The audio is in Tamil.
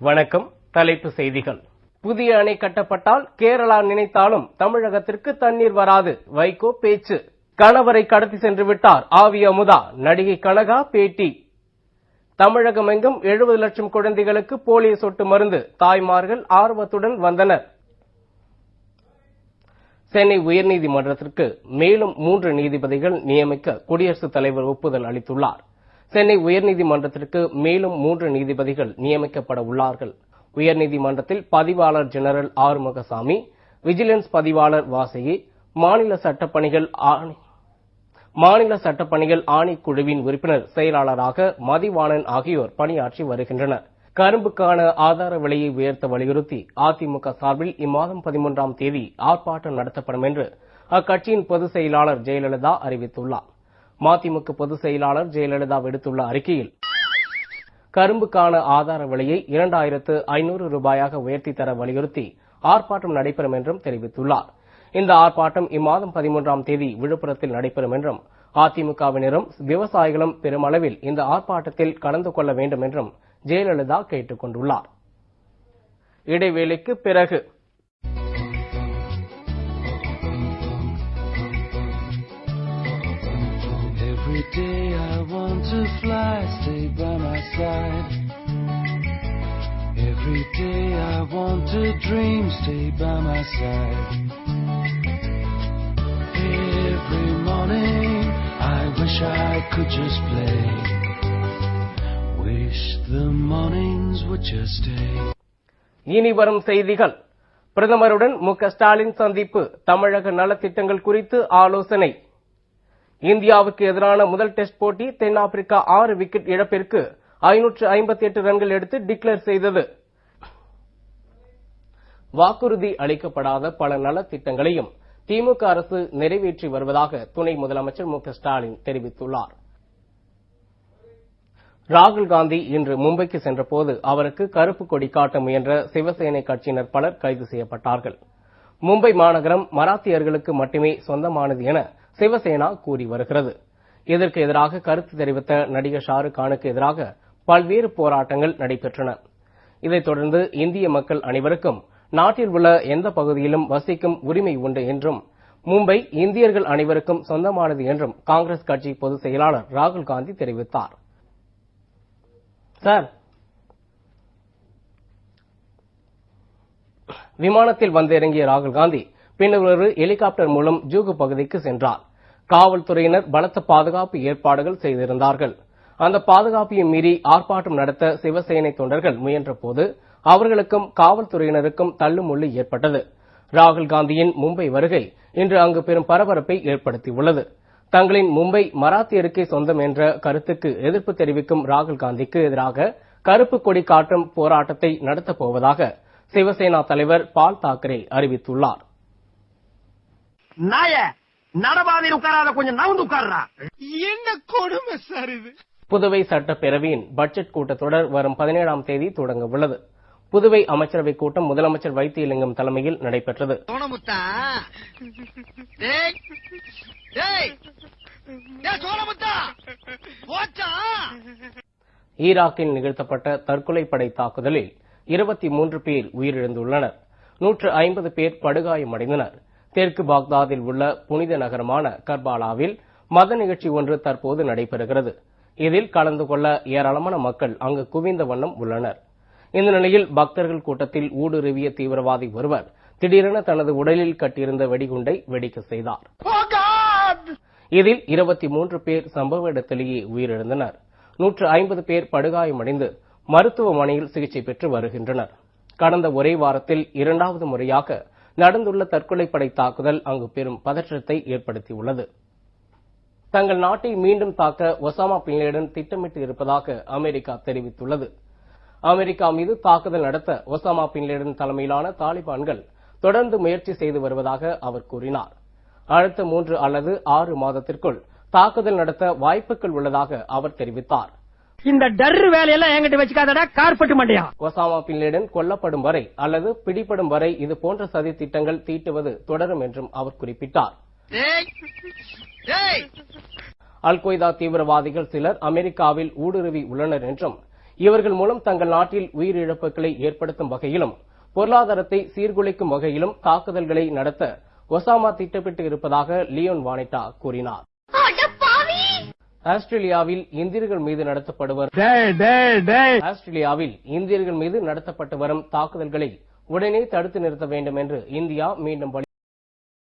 வணக்கம். தலைப்பு செய்திகள். புதிய அணை கட்டப்பட்டால் கேரளா நினைத்தாலும் தமிழகத்திற்கு தண்ணீர் வராது. வைகோ பேச்சு. கணவரை கடத்தி சென்று விட்டார் ஆவி அமுதா. நடிகை கனகா பேட்டி. தமிழகமெங்கும் எழுபது லட்சம் குழந்தைகளுக்கு போலியோ சொட்டு மருந்து. தாய்மார்கள் ஆர்வத்துடன் வந்தனர். சென்னை உயர்நீதிமன்றத்திற்கு மேலும் மூன்று நீதிபதிகள் நியமிக்க குடியரசுத் தலைவர் ஒப்புதல் அளித்துள்ளார். சென்னை உயர்நீதிமன்றத்திற்கு மேலும் மூன்று நீதிபதிகள் நியமிக்கப்பட உள்ளார்கள். உயர்நீதிமன்றத்தில் பதிவாளர் ஜெனரல் ஆறுமுகசாமி விஜிலன்ஸ் பதிவாளர் வாசகி மாநில சட்டப்பணிகள் ஆணை மாநில சட்டப்பணிகள் ஆணைக்குழுவின் உறுப்பினர் செயலாளராக மதிவாணன் ஆகியோர் பணியாற்றி வருகின்றனர். கரும்புக்கான ஆதார விலையை உயர்த்த வலியுறுத்தி அதிமுக சார்பில் இம்மாதம் பதிமூன்றாம் தேதி ஆர்ப்பாட்டம் நடத்தப்படும் என்று அக்கட்சியின் பொதுச் செயலாளர் ஜெயலலிதா அறிவித்துள்ளார். மதிமுக பொதுச் செயலாளர் ஜெயலலிதா விடுத்துள்ள அறிக்கையில் கரும்புக்கான ஆதார விலையை இரண்டாயிரத்து ஐநூறு ரூபாயாக உயர்த்தி தர வலியுறுத்தி ஆர்ப்பாட்டம் நடைபெறும் என்றும் தெரிவித்துள்ளார். இந்த ஆர்ப்பாட்டம் இம்மாதம் பதிமூன்றாம் தேதி விழுப்புரத்தில் நடைபெறும் என்றும் அதிமுகவினரும் விவசாயிகளும் பெருமளவில் இந்த ஆர்ப்பாட்டத்தில் கலந்து கொள்ள வேண்டும் என்றும் ஜெயலலிதா கேட்டுக் கொண்டுள்ளார். இடைவேளைக்கு பிறகு Every day I want to fly, stay by my side. Every day I want to dream, stay by my side. Every morning I wish I could just play. Wish the mornings would just stay. இனி வரும் செய்திகள் பிரதமருடன் மு க ஸ்டாலின் சந்திப்பு தமிழக நலத்திட்டங்கள் குறித்து ஆலோசனை இந்தியாவுக்கு எதிரான முதல் டெஸ்ட் போட்டி தென்னாப்பிரிக்கா ஆறு விக்கெட் இழப்பிற்கு ஐநூற்று ஐம்பத்தி எட்டு ரன்கள் எடுத்து டிக்ளேர் செய்தது. வாக்குறுதி அளிக்கப்படாத பல நலத்திட்டங்களையும் திமுக அரசு நிறைவேற்றி வருவதாக துணை முதலமைச்சர் மு ஸ்டாலின் தெரிவித்துள்ளார். ராகுல் காந்தி இன்று மும்பைக்கு சென்றபோது அவருக்கு கருப்பு கொடி காட்ட முயன்ற சிவசேனை கட்சியினர் பலர் கைது செய்யப்பட்டார்கள். மும்பை மாநகரம் மராத்தியர்களுக்கு மட்டுமே சொந்தமானது என சிவசேனா கூறி வருகிறது. இதற்கு எதிராக கருத்து தெரிவித்த நடிகர் ஷாருக் கானுக்கு எதிராக பல்வேறு போராட்டங்கள் நடைபெற்றன. இதைத் தொடர்ந்து இந்திய மக்கள் அனைவருக்கும் நாட்டில் உள்ள எந்த பகுதியிலும் வசிக்கும் உரிமை உண்டு என்றும் மும்பை இந்தியர்கள் அனைவருக்கும் சொந்தமானது என்றும் காங்கிரஸ் கட்சி பொதுச் செயலாளர் ராகுல் காந்தி தெரிவித்தார். சார் விமானத்தில் வந்திறங்கிய ராகுல் காந்தி பின்னர் ஒரு ஹெலிகாப்டர் மூலம் ஜூகு பகுதிக்கு சென்றார். காவல்துறையினர் பலத்த பாதுகாப்பு ஏற்பாடுகள் செய்திருந்தார்கள். அந்த பாதுகாப்பையும் மீறி ஆர்ப்பாட்டம் நடத்த சிவசேனை தொண்டர்கள் முயன்றபோது அவர்களுக்கும் காவல்துறையினருக்கும் தள்ளுமுள்ளு ஏற்பட்டது. ராகுல் காந்தியின் மும்பை வருகை இன்று அங்கு பெரும் பரபரப்பை ஏற்படுத்தியுள்ளது. தங்களின் மும்பை மராத்தியருக்கே சொந்தம் என்ற கருத்துக்கு எதிர்ப்பு தெரிவிக்கும் ராகுல் காந்திக்கு எதிராக கருப்பு கொடி காட்டும் போராட்டத்தை நடத்தப் போவதாக சிவசேனா தலைவர் பால் தாக்கரே அறிவித்துள்ளார். நாய நடபாதையில் உட்காராத கொஞ்சம் நவுந்து உட்கார்றா. என்ன கொடுமை சார் இது? புதுவை சட்டப்பேரவையின் பட்ஜெட் கூட்டத்தொடர் வரும் பதினேழாம் தேதி தொடங்க உள்ளது. புதுவை அமைச்சரவைக் கூட்டம் முதலமைச்சர் வைத்தியலிங்கம் தலைமையில் நடைபெற்றது. ஈராக்கில் நிகழ்த்தப்பட்ட தற்கொலை படை தாக்குதலில் இருபத்தி மூன்று பேர் உயிரிழந்துள்ளனர். நூற்று ஐம்பது பேர் படுகாயமடைந்தனர். தெற்கு பாக்தாதில் உள்ள புனித நகரமான கர்பாலாவில் மத நிகழ்ச்சி ஒன்று தற்போது நடைபெறுகிறது. இதில் கலந்து கொள்ள ஏராளமான மக்கள் அங்கு குவிந்த வண்ணம் உள்ளனர். இந்த நிலையில் பக்தர்கள் கூட்டத்தில் ஊடுருவிய தீவிரவாதி ஒருவர் திடீரென தனது உடலில் கட்டியிருந்த வெடிகுண்டை வெடிக்க செய்தார். இதில் இருபத்தி மூன்று பேர் சம்பவ இடத்திலேயே உயிரிழந்தனர். நூற்று ஐம்பது பேர் படுகாயமடைந்து மருத்துவமனையில் சிகிச்சை பெற்று வருகின்றனர். கடந்த ஒரே வாரத்தில் இரண்டாவது முறையாக நடந்துள்ள தற்கொலைப்படை தாக்குதல் அங்கு பெரும் பதற்றத்தை ஏற்படுத்தியுள்ளது. தங்கள் நாட்டை மீண்டும் தாக்க ஒசாமா பின்லேடன் திட்டமிட்டு இருப்பதாக அமெரிக்கா தெரிவித்துள்ளது. அமெரிக்கா மீது தாக்குதல் நடத்த ஒசாமா பின்லேடன் தலைமையிலான தாலிபான்கள் தொடர்ந்து முயற்சி செய்து வருவதாக அவர் கூறினார். அடுத்த மூன்று அல்லது ஆறு மாதத்திற்குள் தாக்குதல் நடத்த வாய்ப்புகள் உள்ளதாக அவர் தெரிவித்தார். இந்த டர்ரு வேலையெல்லாம் என்கிட்ட வச்சுக்காதடா கார்பட்டு மண்டையா? ஒசாமா பின்லேடன் கொல்லப்படும் வரை அல்லது பிடிபடும் வரை இது போன்ற சதி திட்டங்கள் தீட்டுவது தொடரும் என்றும் அவர் குறிப்பிட்டார். அல் கொய்தா தீவிரவாதிகள் சிலர் அமெரிக்காவில் ஊடுருவி உள்ளனர் என்றும் இவர்கள் மூலம் தங்கள் நாட்டில் உயிரிழப்புகளை ஏற்படுத்தும் வகையிலும் பொருளாதாரத்தை சீர்குலைக்கும் வகையிலும் தாக்குதல்களை நடத்த ஒசாமா திட்டமிட்டு இருப்பதாக லியோன் வானெட்டா கூறினார். ஆஸ்திரேலியாவில் இந்தியர்கள் மீது டேய் ஆஸ்திரேலியாவில் இந்தியர்கள் மீது நடத்தப்பட்டு வரும் தாக்குதல்களை உடனே தடுத்து நிறுத்த வேண்டும் என்று இந்தியா மீண்டும்.